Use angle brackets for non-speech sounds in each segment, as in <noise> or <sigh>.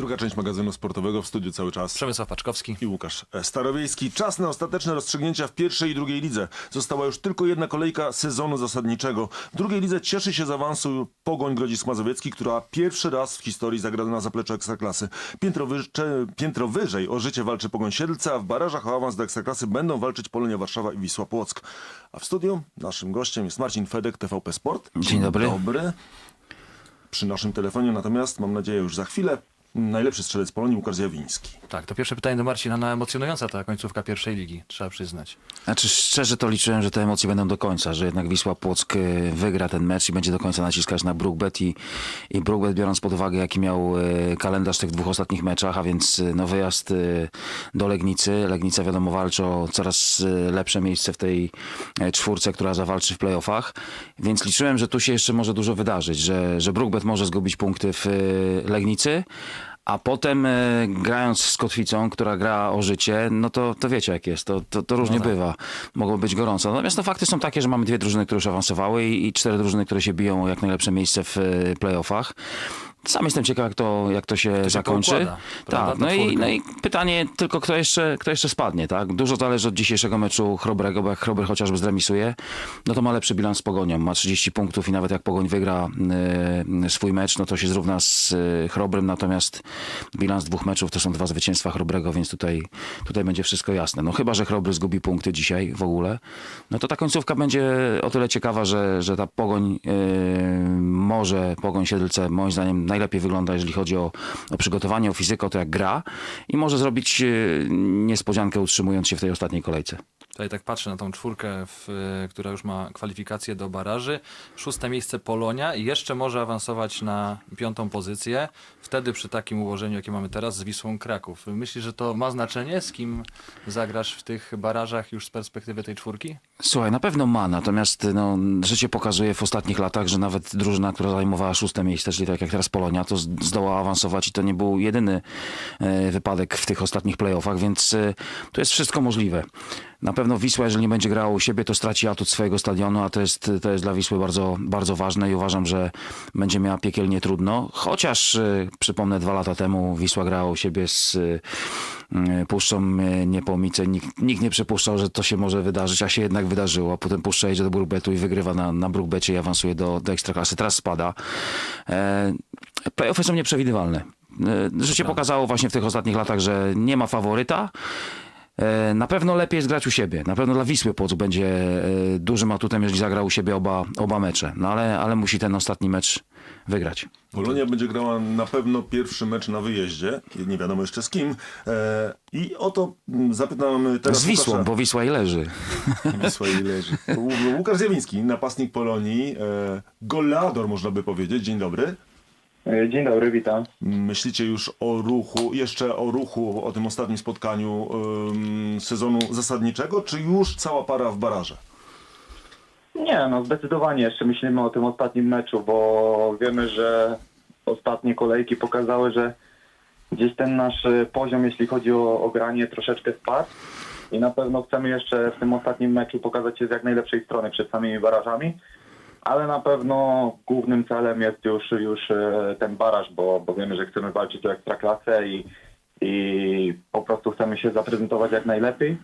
Druga część magazynu sportowego w studiu cały czas. Przemysław Paczkowski. I Łukasz Starowiejski. Czas na ostateczne rozstrzygnięcia w pierwszej i drugiej lidze. Została już tylko jedna kolejka sezonu zasadniczego. W drugiej lidze cieszy się z awansu Pogoń Grodzisk Mazowiecki, która pierwszy raz w historii zagra na zapleczu Ekstraklasy. Piętro, wyższe, piętro wyżej o życie walczy Pogoń Siedlce, a w barażach o awans do Ekstraklasy będą walczyć Polonia Warszawa i Wisła Płock. A w studiu naszym gościem jest Marcin Fedek, TVP Sport. Dzień dobry. dobry. Przy naszym telefonie natomiast, mam nadzieję już za chwilę, najlepszy strzelec Polonii Łukasz Zjawiński. Tak, to pierwsze pytanie do Marcina. No, emocjonująca ta końcówka pierwszej ligi, trzeba przyznać. Znaczy szczerze to liczyłem, że te emocje będą do końca, że jednak Wisła Płock e, wygra ten mecz i będzie do końca naciskać na Brookbet i, i Brookbet biorąc pod uwagę jaki miał e, kalendarz tych dwóch ostatnich meczach, a więc e, no wyjazd do Legnicy. Legnica wiadomo walczy o coraz lepsze miejsce w tej czwórce, która zawalczy w playoffach, więc liczyłem, że tu się jeszcze może dużo wydarzyć, że, że Brookbet może zgubić punkty w Legnicy, a potem e, grając z Kotwicą, która gra o życie, no to, to wiecie jak jest, to, to, to różnie No tak. bywa. Mogło być gorąco. Natomiast no, fakty są takie, że mamy dwie drużyny, które już awansowały i, i cztery drużyny, które się biją o jak najlepsze miejsce w e, playoffach. Sam jestem ciekaw, jak to, jak to się zakończy. tak, ta no i, no i pytanie tylko, kto jeszcze, kto jeszcze spadnie, tak? Dużo zależy od dzisiejszego meczu Chrobrego, bo jak Chrobry chociażby zremisuje, no to ma lepszy bilans z Pogonią. Ma 30 punktów i nawet jak Pogoń wygra e, swój mecz, no to się zrówna z e, Chrobrym, natomiast bilans dwóch meczów to są dwa zwycięstwa Chrobrego, więc tutaj, tutaj będzie wszystko jasne. No chyba, że Chrobry zgubi punkty dzisiaj w ogóle, no to ta końcówka będzie o tyle ciekawa, że, że ta Pogoń e, może, Pogoń Siedlce moim zdaniem najlepiej wygląda, jeżeli chodzi o, o przygotowanie, o fizykę, o to jak gra i może zrobić e, niespodziankę utrzymując się w tej ostatniej kolejce. Tutaj tak patrzę na tą czwórkę, w, która już ma kwalifikację do baraży. Szóste miejsce Polonia i jeszcze może awansować na piątą pozycję. Wtedy przy takim ułożeniu, jakie mamy teraz, z Wisłą Kraków. Myślisz, że to ma znaczenie, z kim zagrasz w tych barażach już z perspektywy tej czwórki? Słuchaj, na pewno ma, natomiast no, życie pokazuje w ostatnich latach, że nawet drużyna, która zajmowała szóste miejsce, czyli tak jak teraz Polonia, to zdołała awansować i to nie był jedyny e, wypadek w tych ostatnich playoffach, więc e, tu jest wszystko możliwe. Na pewno Wisła, jeżeli nie będzie grała u siebie, to straci atut swojego stadionu, a to jest, to jest dla Wisły bardzo, bardzo ważne i uważam, że będzie miała piekielnie trudno. Chociaż e, przypomnę, dwa lata temu Wisła grała u siebie z e, Puszczą e, Niepomice. Nikt, nikt nie przypuszczał, że to się może wydarzyć, a się jednak wydarzyło. Potem Puszcza jedzie do Brookbetu i wygrywa na, na Brookbecie i awansuje do, do Ekstraklasy. Teraz spada. E, playoffy są nieprzewidywalne. Życie pokazało właśnie w tych ostatnich latach, że nie ma faworyta. E, Na pewno lepiej jest grać u siebie. Na pewno dla Wisły Płock będzie e, dużym atutem, jeżeli zagra u siebie oba, oba mecze. No ale, ale musi ten ostatni mecz wygrać. Polonia będzie grała na pewno pierwszy mecz na wyjeździe, nie wiadomo jeszcze z kim. E, I o to mm, zapytam teraz Z Wisłą, Łukasza. bo Wisła i leży. <laughs> Wisła jej leży. <laughs> Łu- Łukasz Zjawiński, napastnik Polonii, goleador można by powiedzieć. Dzień dobry. E, Dzień dobry, witam. Myślicie już o ruchu, jeszcze o ruchu, o tym ostatnim spotkaniu ym, sezonu zasadniczego, czy już cała para w baraże? Nie, no zdecydowanie jeszcze myślimy o tym ostatnim meczu, bo wiemy, że ostatnie kolejki pokazały, że gdzieś ten nasz poziom, jeśli chodzi o, o granie, troszeczkę spadł. I na pewno chcemy jeszcze w tym ostatnim meczu pokazać się z jak najlepszej strony przed samymi barażami. Ale na pewno głównym celem jest już, już e, ten baraż, bo, bo wiemy, że chcemy walczyć o ekstraklasę i, i po prostu chcemy się zaprezentować jak najlepiej.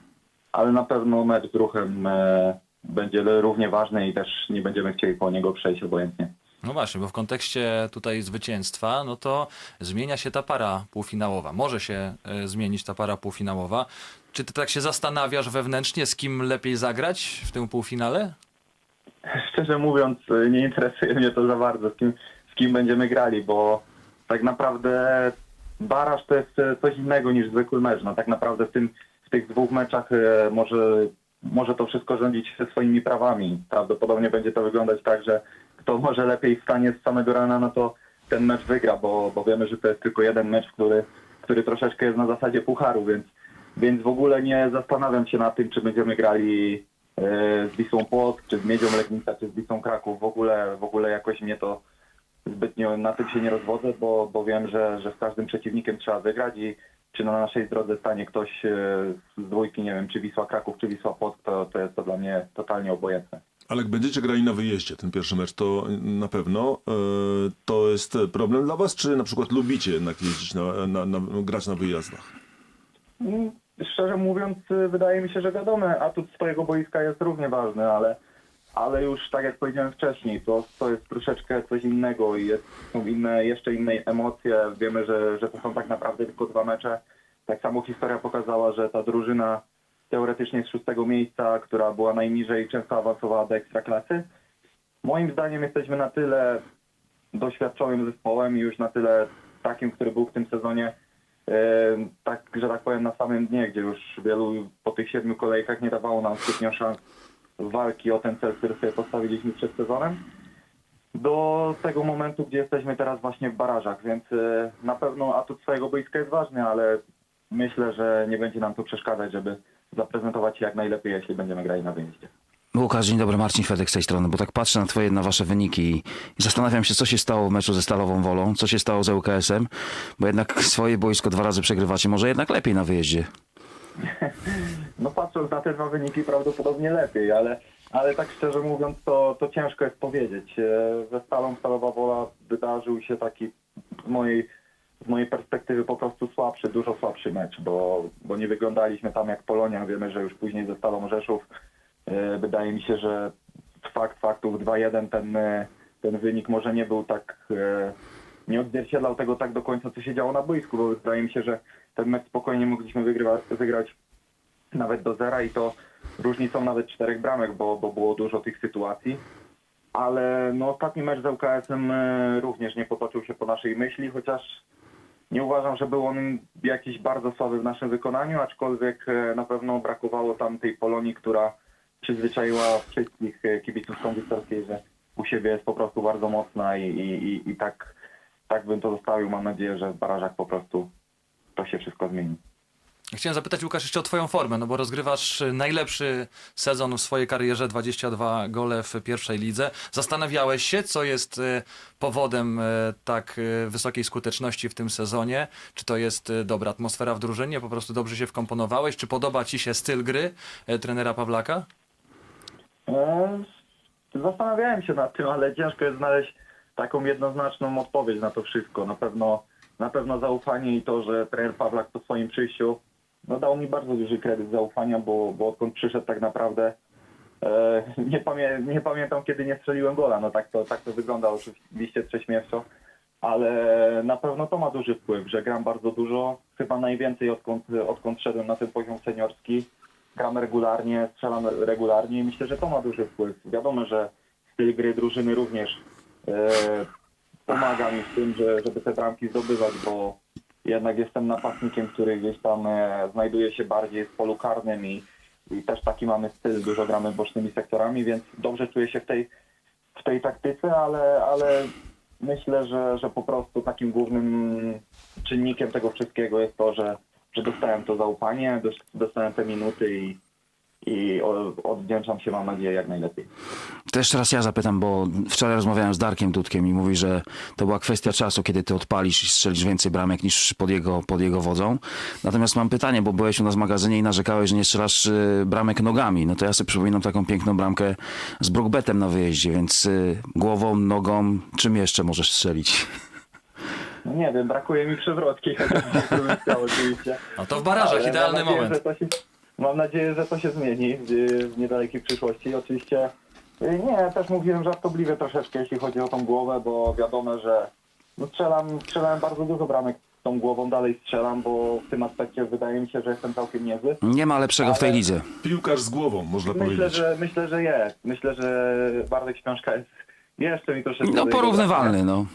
ale na pewno mecz z ruchem e, będzie równie ważny i też nie będziemy chcieli po niego przejść obojętnie. No właśnie, bo w kontekście tutaj zwycięstwa, no to zmienia się ta para półfinałowa. Może się e, zmienić ta para półfinałowa. Czy ty tak się zastanawiasz wewnętrznie, z kim lepiej zagrać w tym półfinale? Szczerze mówiąc, e, nie interesuje mnie to za bardzo, z kim, z kim będziemy grali, bo tak naprawdę baraż to jest e, coś innego niż zwykły mecz. No tak naprawdę w, tym, w tych dwóch meczach e, może, może to wszystko rządzić ze swoimi prawami. Prawdopodobnie będzie to wyglądać tak, że kto może lepiej wstanie z samego rana, no to ten mecz wygra, bo, bo wiemy, że to jest tylko jeden mecz, który, który troszeczkę jest na zasadzie pucharu, więc, więc w ogóle nie zastanawiam się nad tym, czy będziemy grali z Wisłą Płock, czy z Miedzią Legnica, czy z Wisłą Kraków. W ogóle, w ogóle jakoś mnie to zbytnio na tym się nie rozwodzę, bo, bo wiem, że, że z każdym przeciwnikiem trzeba wygrać i czy na naszej drodze stanie ktoś e, z dwójki, nie wiem, czy Wisła Kraków, czy Wisła Płock, to, to jest to dla mnie totalnie obojętne. Ale jak będziecie grali na wyjeździe, ten pierwszy mecz, to na pewno e, to jest problem dla was, czy na przykład lubicie jednak jeździć na, na, na, grać na wyjazdach? Szczerze mówiąc, y, wydaje mi się, że wiadomo, atut swojego boiska jest równie ważny, ale, ale już tak jak powiedziałem wcześniej, to, to jest troszeczkę coś innego i jest, są inne, jeszcze inne emocje. Wiemy, że, że to są tak naprawdę tylko dwa mecze. Tak samo historia pokazała, że ta drużyna teoretycznie z szóstego miejsca, która była najniżej, często awansowała do ekstraklasy. Moim zdaniem jesteśmy na tyle doświadczonym zespołem i już na tyle takim, który był w tym sezonie, tak, że tak powiem, na samym dnie, gdzie już wielu po tych siedmiu kolejkach nie dawało nam zbytnio szans walki o ten cel, który sobie postawiliśmy przed sezonem, do tego momentu, gdzie jesteśmy teraz właśnie w barażach, więc e, na pewno atut swojego boiska jest ważny, ale myślę, że nie będzie nam to przeszkadzać, żeby zaprezentować się jak najlepiej, jeśli będziemy grali na wyjeździe. Łukasz, dzień dobry, Marcin Fedek z tej strony, bo tak patrzę na twoje, na wasze wyniki i zastanawiam się, co się stało w meczu ze Stalową Wolą, co się stało z ŁKS-em, bo jednak swoje boisko dwa razy przegrywacie, może jednak lepiej na wyjeździe. <laughs> No patrząc na te dwa wyniki prawdopodobnie lepiej, ale, ale tak szczerze mówiąc to, to ciężko jest powiedzieć. E, Ze Stalą Stalowa Wola wydarzył się taki z mojej, z mojej perspektywy po prostu słabszy, dużo słabszy mecz, bo, bo nie wyglądaliśmy tam jak Polonia. Wiemy, że już później ze Stalą Rzeszów wydaje mi się, że fakt faktów 2-1 ten, e, ten wynik może nie był tak e, nie odzwierciedlał tego tak do końca, co się działo na boisku, bo wydaje mi się, że ten mecz spokojnie mogliśmy wygrywać, wygrać nawet do zera i to różnicą nawet czterech bramek, bo, bo było dużo tych sytuacji. Ale no, ostatni mecz z ŁKS-em e, również nie potoczył się po naszej myśli, chociaż nie uważam, że był on jakiś bardzo słaby w naszym wykonaniu, aczkolwiek e, na pewno brakowało tam tej Polonii, która przyzwyczaiła wszystkich e, kibiców kondytorskiej, że u siebie jest po prostu bardzo mocna i, i, i, tak, tak bym to zostawił. Mam nadzieję, że w barażach po prostu to się wszystko zmieni. Chciałem zapytać Łukasz jeszcze o twoją formę, no bo rozgrywasz najlepszy sezon w swojej karierze, 22 gole w pierwszej lidze. Zastanawiałeś się, co jest y, powodem y, tak wysokiej skuteczności w tym sezonie? Czy to jest dobra atmosfera w drużynie, po prostu dobrze się wkomponowałeś? Czy podoba ci się styl gry trenera Pawlaka? E, Zastanawiałem się nad tym, ale ciężko jest znaleźć taką jednoznaczną odpowiedź na to wszystko. Na pewno, na pewno zaufanie i to, że trener Pawlak po swoim przyjściu no, dał mi bardzo duży kredyt zaufania, bo, bo odkąd przyszedł tak naprawdę e, nie, pamię nie pamiętam kiedy nie strzeliłem gola. No tak to, tak to wygląda oczywiście prześmiewczo, ale na pewno to ma duży wpływ, że gram bardzo dużo, chyba najwięcej odkąd, odkąd szedłem na ten poziom seniorski gram regularnie, strzelam regularnie i myślę, że to ma duży wpływ. Wiadomo, że styl gry drużyny również e, pomaga mi w tym, że, żeby te bramki zdobywać, bo jednak jestem napastnikiem, który gdzieś tam e, znajduje się bardziej w polu karnym i, i też taki mamy styl, dużo gramy bocznymi sektorami, więc dobrze czuję się w tej, w tej taktyce, ale, ale myślę, że, że po prostu takim głównym czynnikiem tego wszystkiego jest to, że, że dostałem to zaufanie, dos- dostałem te minuty i, i odwdzięczam się, mam nadzieję, jak najlepiej. To jeszcze raz ja zapytam, bo wczoraj rozmawiałem z Darkiem Dudkiem i mówi, że to była kwestia czasu, kiedy ty odpalisz i strzelisz więcej bramek niż pod jego, pod jego wodzą. Natomiast mam pytanie, bo byłeś u nas w magazynie i narzekałeś, że nie strzelasz y, bramek nogami. No to ja sobie przypominam taką piękną bramkę z Brookbetem na wyjeździe, więc y, głową, nogą, czym jeszcze możesz strzelić? No nie wiem, brakuje mi przewrotki, <laughs> jakbym chciał oczywiście. No to w barażach, Ale idealny mam nadzieję, moment. Że to się, mam nadzieję, że to się zmieni w, w niedalekiej przyszłości. Oczywiście y, nie, też mówiłem żartobliwie troszeczkę, jeśli chodzi o tą głowę, bo wiadomo, że no strzelam, strzelałem bardzo dużo bramek tą głową, dalej strzelam, bo w tym aspekcie wydaje mi się, że jestem całkiem niezły. Nie ma lepszego w tej lidze. Piłkarz z głową, można Myślę, powiedzieć. że myślę, że jest. Myślę, że Bartek Śpiążka jest jeszcze mi troszeczkę... No porównywalny, no.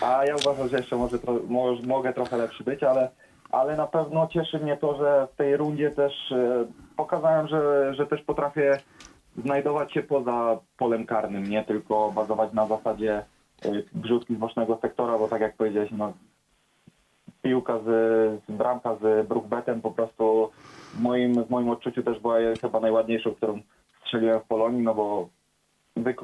A ja uważam, że jeszcze może, mogę trochę lepszy być, ale, ale na pewno cieszy mnie to, że w tej rundzie też e, pokazałem, że, że też potrafię znajdować się poza polem karnym, nie tylko bazować na zasadzie e, wrzutki z bocznego sektora, bo tak jak powiedziałeś, no, piłka z, z bramka z Brookbetem po prostu w moim, w moim odczuciu też była chyba najładniejszą, którą strzeliłem w Polonii, no bo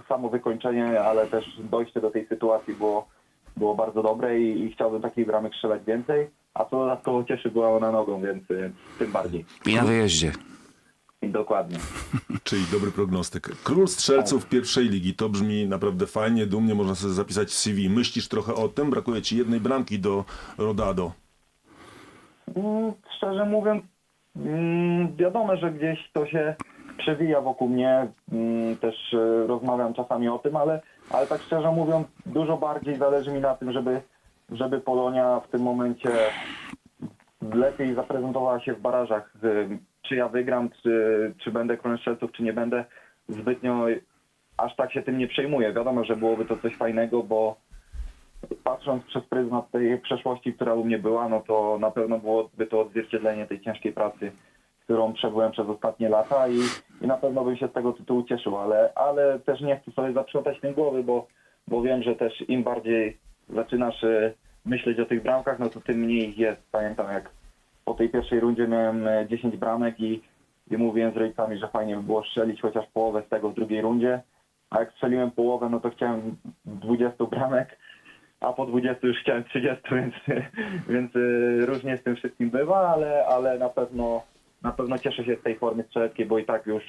samo wykończenie, ale też dojście do tej sytuacji było, było bardzo dobre i, i chciałbym takich bramek strzelać więcej, a co dodatkowo cieszy była ona nogą, więc, tym bardziej. I na wyjeździe. Dokładnie. <laughs> Czyli dobry prognostyk. Król strzelców pierwszej ligi. To brzmi naprawdę fajnie, dumnie, można sobie zapisać w CV. Myślisz trochę o tym? Brakuje ci jednej bramki do Rodado. Mm, Szczerze mówiąc, mm, wiadomo, że gdzieś to się przewija wokół mnie. Mm, Też e, rozmawiam czasami o tym, ale, ale tak szczerze mówiąc, dużo bardziej zależy mi na tym, żeby, żeby Polonia w tym momencie lepiej zaprezentowała się w barażach. Czy ja wygram, czy, czy będę królem strzelców, czy nie będę. Zbytnio aż tak się tym nie przejmuję. Wiadomo, że byłoby to coś fajnego, bo patrząc przez pryzmat tej przeszłości, która u mnie była, no to na pewno byłoby to odzwierciedlenie tej ciężkiej pracy, którą przebyłem przez ostatnie lata i, i na pewno bym się z tego tytułu cieszył, ale, ale też nie chcę sobie zaprzątać tym głowy, bo, bo wiem, że też im bardziej zaczynasz e, myśleć o tych bramkach, no to tym mniej ich jest. Pamiętam jak po tej pierwszej rundzie miałem e, 10 bramek i, i mówiłem z rodzicami, że fajnie by było strzelić chociaż połowę z tego w drugiej rundzie, a jak strzeliłem połowę, no to chciałem 20 bramek, a po 20 już chciałem 30, więc, <laughs> więc y, różnie z tym wszystkim bywa, ale, ale na pewno na pewno cieszę się z tej formy strzeleckiej, bo i tak już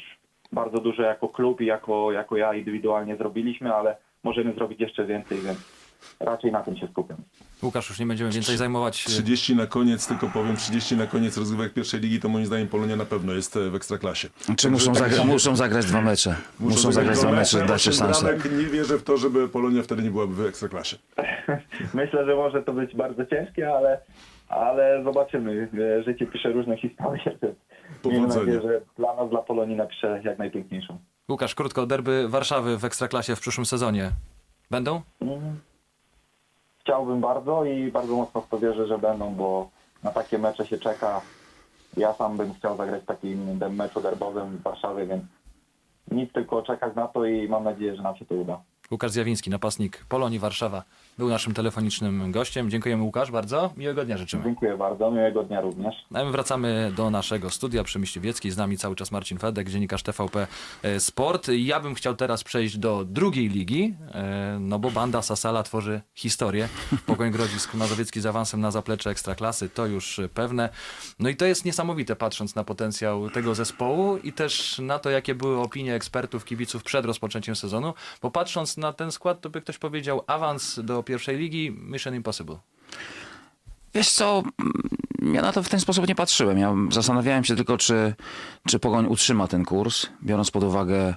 bardzo dużo jako klub i jako, jako ja indywidualnie zrobiliśmy, ale możemy zrobić jeszcze więcej, więc raczej na tym się skupiam. Łukasz, już nie będziemy więcej zajmować. e, 30 na koniec, tylko powiem, 30 na koniec rozgrywek pierwszej ligi, to moim zdaniem Polonia na pewno jest e, w Ekstraklasie. Czy muszą, zagra- muszą zagrać dwa mecze? Muszą, zagrać dwa mecze, dać się szansę. Nie wierzę w to, żeby Polonia wtedy nie byłaby w Ekstraklasie. <laughs> Myślę, że może to być bardzo ciężkie, ale, ale zobaczymy. E, Życie pisze różne historie, <laughs> miejmy nadzieję, że dla nas, dla Polonii napisze jak najpiękniejszą. Łukasz, krótko, derby Warszawy w Ekstraklasie w przyszłym sezonie. Będą? Mm. Chciałbym bardzo i bardzo mocno w to wierzę, że będą, bo na takie mecze się czeka. Ja sam bym chciał zagrać w takim meczu derbowym w Warszawie, więc nic tylko czekać na to i mam nadzieję, że nam się to uda. Łukasz Zjawiński, napastnik Polonii Warszawa, był naszym telefonicznym gościem. Dziękujemy Łukasz bardzo. Miłego dnia życzymy. Dziękuję bardzo, miłego dnia również. A my wracamy do naszego studia przy Myśliwieckiej. Z nami cały czas Marcin Fedek, dziennikarz TVP e, Sport. Ja bym chciał teraz przejść do drugiej ligi, e, no bo banda Sasala tworzy historię. Pogoń Grodzisk Mazowiecki z awansem na zaplecze Ekstraklasy, to już pewne. No i to jest niesamowite, patrząc na potencjał tego zespołu i też na to, jakie były opinie ekspertów, kibiców przed rozpoczęciem sezonu, bo patrząc na ten skład, to by ktoś powiedział awans do pierwszej ligi, mission impossible. Wiesz co, mm, ja na to w ten sposób nie patrzyłem. Ja zastanawiałem się tylko, czy, czy Pogoń utrzyma ten kurs, biorąc pod uwagę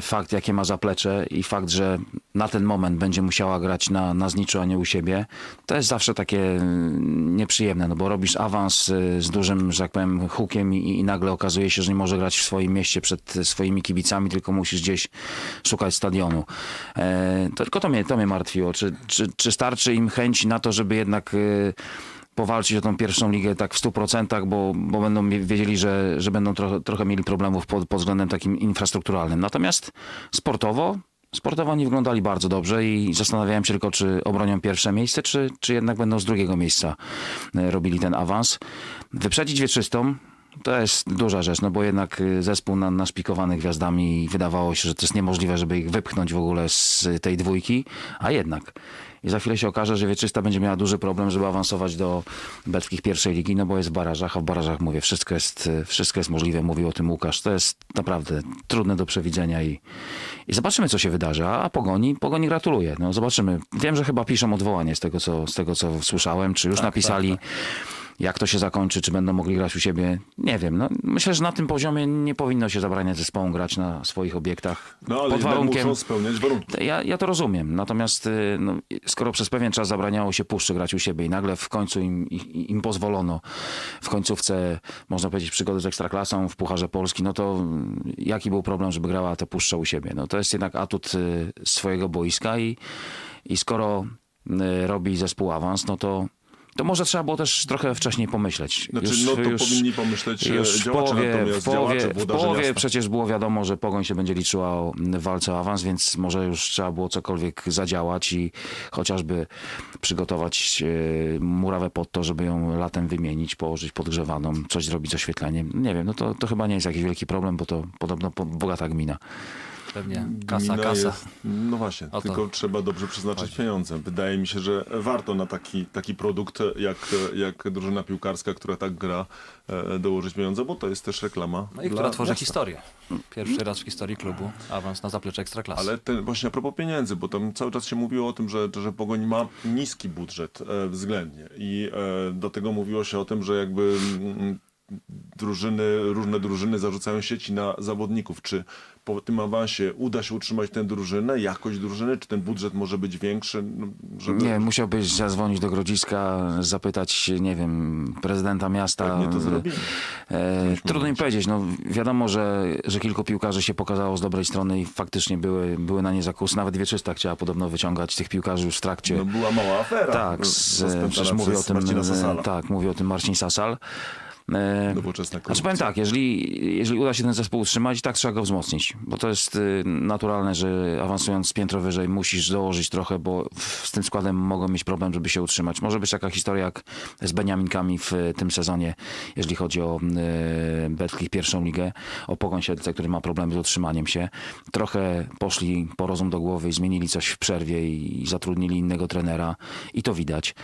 fakt, jakie ma zaplecze i fakt, że na ten moment będzie musiała grać na, na zniczu, a nie u siebie. To jest zawsze takie mm, nieprzyjemne, no bo robisz awans e, z dużym, że tak powiem, hukiem i, i nagle okazuje się, że nie może grać w swoim mieście przed swoimi kibicami, tylko musisz gdzieś szukać stadionu. E, to tylko to mnie, to mnie martwiło. Czy, czy, czy starczy im chęci na to, żeby jednak e, powalczyć o tą pierwszą ligę tak w 100%, bo, bo będą wiedzieli, że, że będą trochę, trochę mieli problemów pod, pod względem takim infrastrukturalnym. Natomiast sportowo, sportowo oni wyglądali bardzo dobrze i zastanawiałem się tylko, czy obronią pierwsze miejsce, czy, czy jednak będą z drugiego miejsca e, robili ten awans. Wyprzedzić wieczystą, to jest duża rzecz, no bo jednak y, zespół na, naszpikowany gwiazdami wydawało się, że to jest niemożliwe, żeby ich wypchnąć w ogóle z tej dwójki, a jednak. I za chwilę się okaże, że Wieczysta będzie miała duży problem, żeby awansować do Beckich pierwszej ligi, no bo jest w barażach, a w barażach mówię, wszystko jest, wszystko jest możliwe, mówił o tym Łukasz. To jest naprawdę trudne do przewidzenia i, i zobaczymy, co się wydarzy. A, a Pogoni, Pogoni gratuluję. No zobaczymy. Wiem, że chyba piszą odwołanie z tego, co, z tego, co słyszałem, czy już Tak, napisali. tak, Jak to się zakończy, czy będą mogli grać u siebie, nie wiem. No, myślę, że na tym poziomie nie powinno się zabraniać zespołom grać na swoich obiektach. No ale pod warunkiem. muszą spełniać warunki. Ja, ja to rozumiem. Natomiast y, no, skoro przez pewien czas zabraniało się puszczy grać u siebie i nagle w końcu im, im, pozwolono w końcówce, można powiedzieć, przygody z Ekstraklasą w Pucharze Polski, no to mm, jaki był problem, żeby grała te puszcze u siebie? No to jest jednak atut y, swojego boiska i, i skoro y, robi zespół awans, no to to może trzeba było też trochę wcześniej pomyśleć. Znaczy, no to powinni pomyśleć e, już w działacze, połowie, natomiast w połowie, działacze, przecież było wiadomo, że Pogoń się będzie liczyła o, w walce o awans, więc może już trzeba było cokolwiek zadziałać i chociażby przygotować e, murawę pod to, żeby ją latem wymienić, położyć podgrzewaną, coś zrobić z oświetleniem. Nie wiem, no to, to chyba nie jest jakiś wielki problem, bo to podobno po- bogata gmina. Pewnie kasa, Gmina kasa. Jest, no właśnie, O to tylko trzeba dobrze przeznaczyć chodzi. pieniądze. Wydaje mi się, że warto na taki, taki produkt jak, jak drużyna piłkarska, która tak gra, e, dołożyć pieniądze, bo to jest też reklama. No i która tworzy miasta. historię. Pierwszy raz w historii klubu awans na zaplecze Ekstraklasy. Ale ten, właśnie a propos pieniędzy, bo tam cały czas się mówiło o tym, że, że Pogoń ma niski budżet e, względnie i e, do tego mówiło się o tym, że jakby mm, drużyny, różne drużyny zarzucają sieci na zawodników. Czy po tym awansie uda się utrzymać tę drużynę, jakość drużyny, czy ten budżet może być większy? No, żeby... Nie, musiałbyś zadzwonić do Grodziska, zapytać, nie wiem, prezydenta miasta. Pewnie to zrobimy. E, trudno mi mówić. powiedzieć. No, wiadomo, że, że kilku piłkarzy się pokazało z dobrej strony i faktycznie były, były na nie zakusy. Nawet Wieczysta chciała podobno wyciągać tych piłkarzy już w trakcie. No, była mała afera. tak, z, przecież mówi o tym, tak, mówi o tym Marcin Sasal. E, Nowoczesna Znaczy korupcja. powiem tak, jeżeli, jeżeli uda się ten zespół utrzymać, tak trzeba go wzmocnić, bo to jest y, naturalne, że awansując piętro wyżej musisz dołożyć trochę, bo z tym składem mogą mieć problem, żeby się utrzymać. Może być taka historia jak z Beniaminkami w y, tym sezonie, jeżeli chodzi o y, Betkich pierwszą ligę, o Pogoń Siedlce, który ma problem z utrzymaniem się. Trochę poszli po rozum do głowy i zmienili coś w przerwie i, i zatrudnili innego trenera i to widać.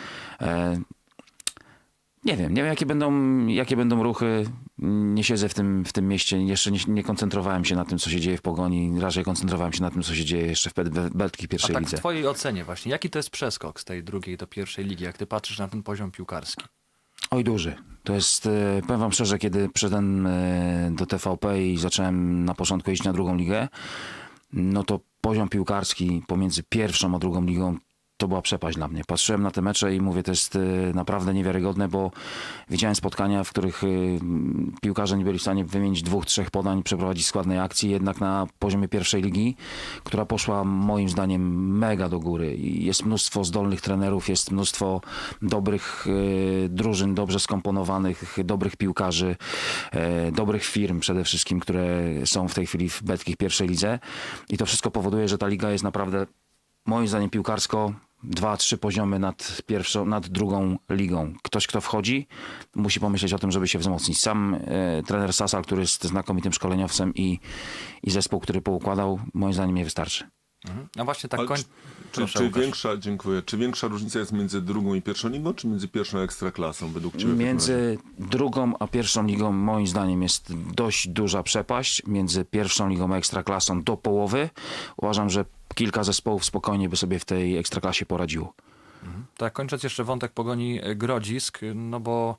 Nie wiem, nie wiem jakie będą, jakie będą ruchy. Nie siedzę w tym, w tym mieście, jeszcze nie, nie koncentrowałem się na tym, co się dzieje w Pogoni. Raczej koncentrowałem się na tym, co się dzieje jeszcze w Bet- Beltki A pierwszej tak lidze. w twojej ocenie właśnie, jaki to jest przeskok z tej drugiej do pierwszej ligi, jak ty patrzysz na ten poziom piłkarski? Oj, duży. To jest, e, powiem wam szczerze, kiedy przyszedłem e, do TVP i zacząłem na początku iść na drugą ligę, no to poziom piłkarski pomiędzy pierwszą a drugą ligą to była przepaść dla mnie. Patrzyłem na te mecze i mówię, to jest e, naprawdę niewiarygodne, bo widziałem spotkania, w których m, piłkarze nie byli w stanie wymienić dwóch, trzech podań, przeprowadzić składnej akcji, jednak na poziomie pierwszej ligi, która poszła moim zdaniem mega do góry jest mnóstwo zdolnych trenerów, jest mnóstwo dobrych e, drużyn, dobrze skomponowanych, dobrych piłkarzy, e, dobrych firm przede wszystkim, które są w tej chwili w Betkich pierwszej lidze i to wszystko powoduje, że ta liga jest naprawdę moim zdaniem piłkarsko dwa, trzy poziomy nad pierwszą, nad drugą ligą. Ktoś, kto wchodzi, musi pomyśleć o tym, żeby się wzmocnić. Sam e, trener Sasal, który jest znakomitym szkoleniowcem i, i zespół, który poukładał, moim zdaniem nie wystarczy. Mhm. No właśnie tak Ale koń... czy, czy, Proszę, czy Łukasz. większa, dziękuję, czy większa różnica jest między drugą i pierwszą ligą, czy między pierwszą a ekstraklasą według ciebie? Między drugą a pierwszą ligą moim zdaniem jest dość duża przepaść. Między pierwszą ligą a ekstraklasą do połowy. Uważam, że kilka zespołów spokojnie by sobie w tej ekstraklasie poradziło. Tak, kończąc jeszcze wątek pogoni e, Grodzisk, no bo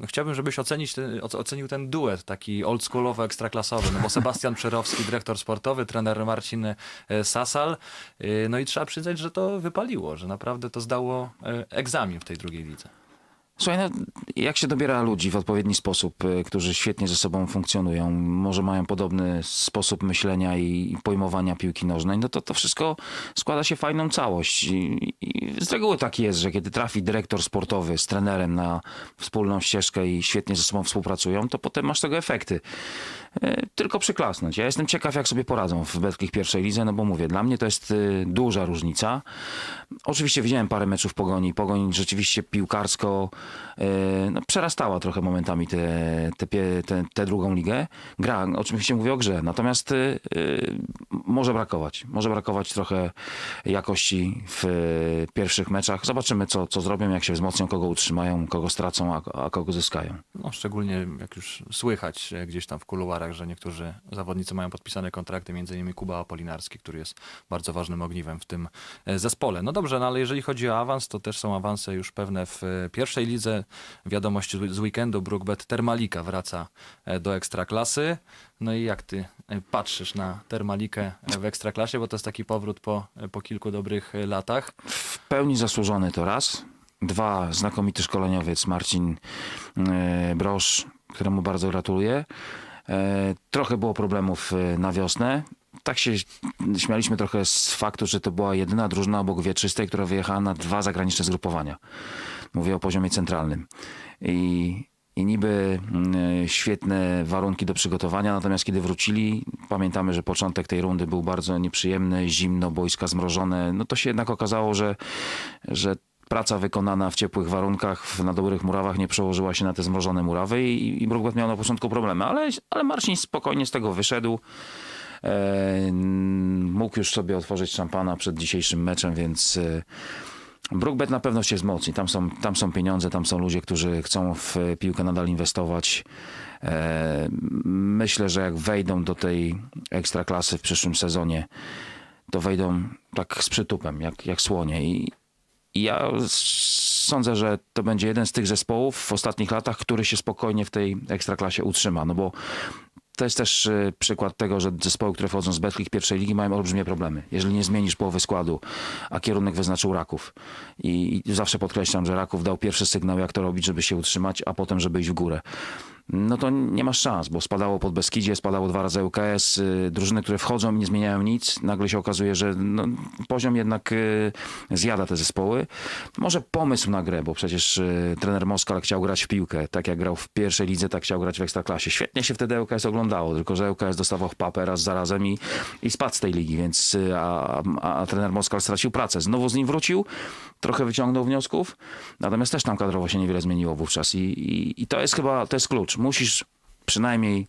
no chciałbym, żebyś ocenić ten, oc- ocenił ten duet taki oldschoolowo ekstraklasowy, no bo Sebastian <laughs> Przerowski, dyrektor sportowy, trener Marcin e, Sasal, e, no i trzeba przyznać, że to wypaliło, że naprawdę to zdało egzamin w tej drugiej lidze. Słuchaj, no, jak się dobiera ludzi w odpowiedni sposób, y, którzy świetnie ze sobą funkcjonują, może mają podobny sposób myślenia i, i pojmowania piłki nożnej, no to to wszystko składa się w fajną całość. I, I z reguły tak jest, że kiedy trafi dyrektor sportowy z trenerem na wspólną ścieżkę i świetnie ze sobą współpracują, to potem masz tego efekty. E, Tylko przyklasnąć. Ja jestem ciekaw, jak sobie poradzą w Betkich pierwszej lidze, no bo mówię, dla mnie to jest y, duża różnica. Oczywiście widziałem parę meczów Pogoni. Pogoń rzeczywiście piłkarsko e, no, przerastała trochę momentami tę drugą ligę. Gra, oczywiście mówię o grze, natomiast y, y, może brakować. Może brakować trochę jakości w y, pierwszych meczach. Zobaczymy, co, co zrobią, jak się wzmocnią, kogo utrzymają, kogo stracą, a, a kogo zyskają. No, szczególnie jak już słychać e, gdzieś tam w kuluarach, że niektórzy zawodnicy mają podpisane kontrakty, między innymi Kuba Apolinarski, który jest bardzo ważnym ogniwem w tym e, zespole. No dobrze, no ale jeżeli chodzi o awans, to też są awanse już pewne w e, pierwszej lidze. Wiadomość z weekendu, Brookbet Termalika wraca e, do Ekstraklasy. No i jak ty patrzysz na Termalikę w Ekstraklasie, bo to jest taki powrót po, po kilku dobrych latach. w pełni zasłużony to raz. Dwa, znakomity szkoleniowiec Marcin Brosz, któremu bardzo gratuluję. E, Trochę było problemów e, na wiosnę. Tak się śmialiśmy trochę z faktu, że to była jedyna drużyna obok Wieczystej, która wyjechała na dwa zagraniczne zgrupowania. Mówię o poziomie centralnym. I, i niby mm, świetne warunki do przygotowania, natomiast kiedy wrócili, pamiętamy, że początek tej rundy był bardzo nieprzyjemny, zimno, boiska zmrożone, no to się jednak okazało, że, że praca wykonana w ciepłych warunkach, na dobrych murawach nie przełożyła się na te zmrożone murawy i, i miał na początku problemy, ale, ale Marcin spokojnie z tego wyszedł. e, mógł już sobie otworzyć szampana przed dzisiejszym meczem, więc e, Brookbet na pewno się wzmocni. Tam są, tam są pieniądze, tam są ludzie, którzy chcą w piłkę nadal inwestować. E, myślę, że jak wejdą do tej ekstraklasy w przyszłym sezonie, to wejdą tak z przytupem, jak, jak słonie. I ja sądzę, że to będzie jeden z tych zespołów w ostatnich latach, który się spokojnie w tej ekstraklasie utrzyma. No bo to jest też e, przykład tego, że zespoły, które wchodzą z Betclic pierwszej ligi mają olbrzymie problemy. Jeżeli nie zmienisz połowy składu, a kierunek wyznaczył Raków. I, I zawsze podkreślam, że Raków dał pierwszy sygnał, jak to robić, żeby się utrzymać, a potem, żeby iść w górę. No to nie masz szans, bo spadało pod Beskidzie, spadało dwa razy UKS. y, Drużyny, które wchodzą i nie zmieniają nic, nagle się okazuje, że no, poziom jednak y, zjada te zespoły. Może pomysł na grę, bo przecież y, trener Moskal chciał grać w piłkę, tak jak grał w pierwszej lidze, tak chciał grać w Ekstraklasie. Świetnie się wtedy ŁKS oglądało, tylko że ŁKS dostawał papę raz za razem i, i spadł z tej ligi, więc a, a, a trener Moskal stracił pracę. Znowu z nim wrócił, trochę wyciągnął wniosków, natomiast też tam kadrowo się niewiele zmieniło wówczas i, i, i to jest chyba, to jest klucz. Musisz przynajmniej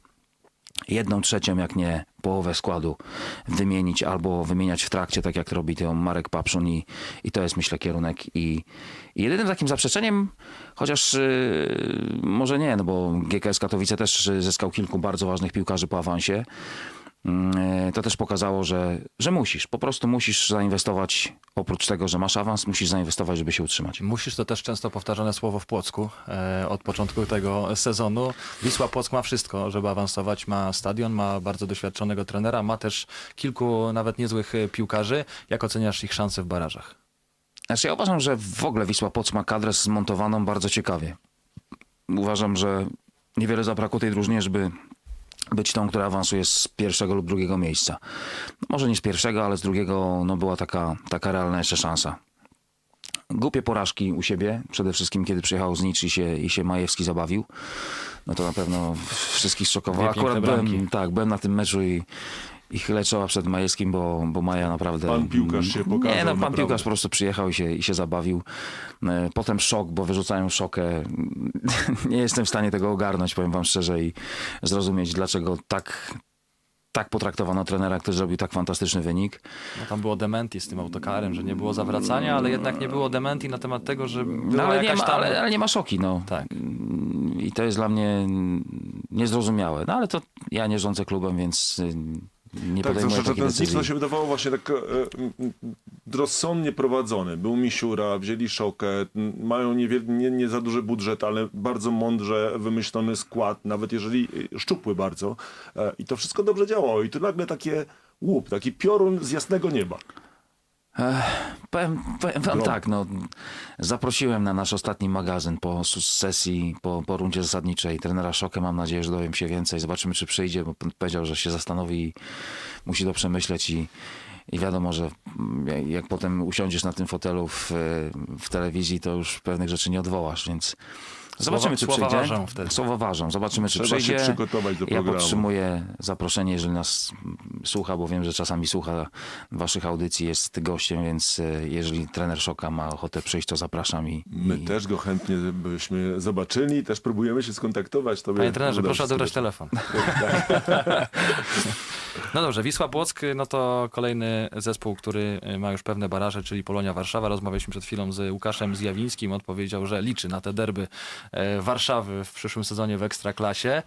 jedną trzecią, jak nie połowę składu wymienić albo wymieniać w trakcie, tak jak robi to Marek Papszun i, i to jest myślę kierunek. I, i jedynym takim zaprzeczeniem, chociaż yy, może nie, no bo GKS Katowice też yy, zyskał kilku bardzo ważnych piłkarzy po awansie, to też pokazało, że, że musisz, po prostu musisz zainwestować, oprócz tego, że masz awans, musisz zainwestować, żeby się utrzymać. Musisz to też często powtarzane słowo w Płocku e, od początku tego sezonu. Wisła Płock ma wszystko, żeby awansować. Ma stadion, ma bardzo doświadczonego trenera, ma też kilku nawet niezłych e, piłkarzy. Jak oceniasz ich szanse w barażach? Znaczy ja uważam, że w ogóle Wisła Płock ma kadrę zmontowaną bardzo ciekawie. Uważam, że niewiele zabrakło tej drużynie, żeby być tą, która awansuje z pierwszego lub drugiego miejsca. Może nie z pierwszego, ale z drugiego no, była taka, taka realna jeszcze szansa. Głupie porażki u siebie, przede wszystkim kiedy przyjechał z Nicz i się, i się Majewski zabawił. No to na pewno wszystkich szokowało. Akurat byłem, tak, byłem na tym meczu i, i chylę czoła przed Majewskim, bo, bo Maja naprawdę... Pan piłkarz się pokazał, Nie, no pan naprawdę. piłkarz po prostu przyjechał i się, i się zabawił. E, Potem szok, bo wyrzucają szokę. <laughs> Nie jestem w stanie tego ogarnąć, powiem wam szczerze, i zrozumieć, dlaczego tak, tak potraktowano trenera, który zrobił tak fantastyczny wynik. No, tam było dementi z tym autokarem, że nie było zawracania, ale jednak nie było dementi na temat tego, że No, ale, nie ma, tam... ale, ale nie ma szoki, no. Tak. I to jest dla mnie niezrozumiałe. No ale to ja nie rządzę klubem, więc nie Tak, że takich ten no, się wydawało właśnie tak e, rozsądnie prowadzony. Był Misiura, wzięli szokę, mają niewiel, nie, nie za duży budżet, ale bardzo mądrze wymyślony skład, nawet jeżeli e, szczupły bardzo. E, I to wszystko dobrze działało. I tu nagle takie łup, taki piorun z jasnego nieba. Powiem, powiem wam tak, no, zaprosiłem na nasz ostatni magazyn po sesji, po, po rundzie zasadniczej trenera Szokę. Mam nadzieję, że dowiem się więcej. Zobaczymy, czy przyjdzie, bo powiedział, że się zastanowi i musi to przemyśleć i, i wiadomo, że jak- jak potem usiądziesz na tym fotelu w, w telewizji, to już pewnych rzeczy nie odwołasz, więc zobaczymy, czy słowa przyjdzie. ważą wtedy. Słowa ważą. Zobaczymy, czy Trzeba się przyjdzie. przygotować do Ja programu. podtrzymuję zaproszenie, jeżeli nas słucha, bo wiem, że czasami słucha waszych audycji, jest gościem, więc e, jeżeli trener Szoka ma ochotę przyjść, to zapraszam i, My i też go chętnie byśmy zobaczyli, też próbujemy się skontaktować. Tobie Panie trenerze, proszę odebrać telefon. <laughs> No dobrze, Wisła Płock, no to kolejny zespół, który ma już pewne baraże, czyli Polonia Warszawa. Rozmawialiśmy przed chwilą z Łukaszem Zjawińskim. On powiedział, że liczy na te derby e, Warszawy w przyszłym sezonie w Ekstraklasie.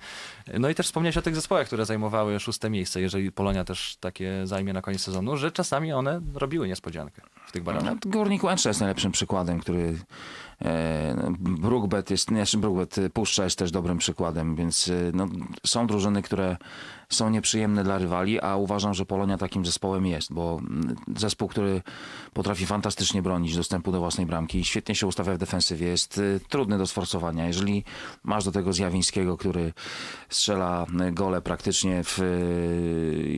No i też wspomniałeś o tych zespołach, które zajmowały szóste miejsce, jeżeli Polonia też takie zajmie na koniec sezonu, że czasami one robiły niespodziankę w tych barażach. No, Górnik Łęczna jest najlepszym przykładem, który e, Brookbet jest, nie, znaczy Brookbet, y, Puszcza jest też dobrym przykładem, więc y, no, są drużyny, które są nieprzyjemne dla rywali, a uważam, że Polonia takim zespołem jest, bo mm, zespół, który potrafi fantastycznie bronić dostępu do własnej bramki, świetnie się ustawia w defensywie, jest y, trudny do sforsowania. Jeżeli masz do tego Zjawińskiego, który strzela gole praktycznie w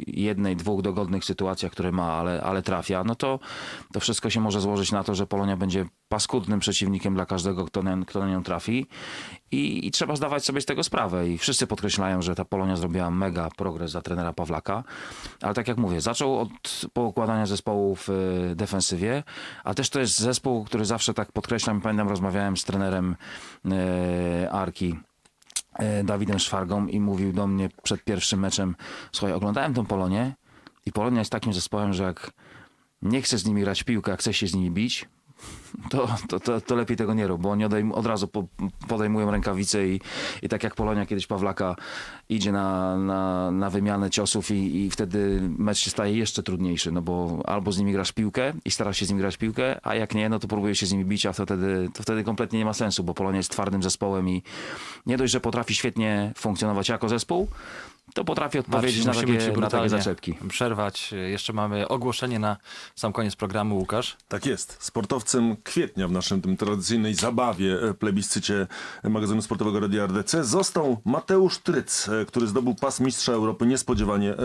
jednej, dwóch dogodnych sytuacjach, które ma, ale, ale trafia, no to to wszystko się może złożyć na to, że Polonia będzie paskudnym przeciwnikiem dla każdego, kto na, kto na nią trafi. I, i trzeba zdawać sobie z tego sprawę. I wszyscy podkreślają, że ta Polonia zrobiła mega progres za trenera Pawlaka, ale tak jak mówię, zaczął od poukładania zespołu w y, defensywie, a też to jest zespół, który zawsze tak podkreślam, pamiętam rozmawiałem z trenerem y, Arki e, Dawidem Szwargą i mówił do mnie przed pierwszym meczem, słuchaj, oglądałem tą Polonię i Polonia jest takim zespołem, że jak nie chcesz z nimi grać w piłkę, a chcesz się z nimi bić, to, to, to, to lepiej tego nie rób, bo oni odejm- od razu po, podejmują rękawice i, i tak jak Polonia kiedyś Pawlaka idzie na, na, na wymianę ciosów i, i wtedy mecz się staje jeszcze trudniejszy, no bo albo z nimi grasz piłkę i starasz się z nimi grać piłkę, a jak nie, no to próbujesz się z nimi bić, a to wtedy, to wtedy kompletnie nie ma sensu, bo Polonia jest twardym zespołem i nie dość, że potrafi świetnie funkcjonować jako zespół, to potrafi odpowiedzieć Marcin, na musimy ci takie, na takie brutalnie zaczepki. przerwać. Jeszcze mamy ogłoszenie na sam koniec programu, Łukasz. Tak jest. Sportowcem kwietnia w naszym tym tradycyjnej zabawie, e, plebiscycie magazynu sportowego Radia RDC został Mateusz Tryc, e, który zdobył pas mistrza Europy niespodziewanie e,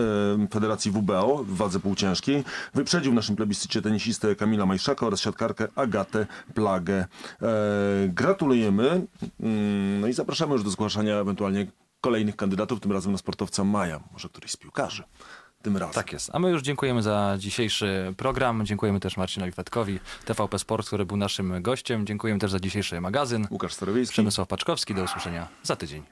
Federacji WBO w wadze półciężkiej. Wyprzedził w naszym plebiscycie tenisistę Kamila Majszaka oraz siatkarkę Agatę Plagę. E, gratulujemy mm, no i zapraszamy już do zgłaszania ewentualnie kolejnych kandydatów, tym razem na sportowca Maja, może któryś z piłkarzy. Tym razem. Tak jest. A my już dziękujemy za dzisiejszy program. Dziękujemy też Marcinowi Fetkowi, TVP Sport, który był naszym gościem. Dziękujemy też za dzisiejszy magazyn. Łukasz Starowiejski. Przemysław Paczkowski. Do usłyszenia za tydzień.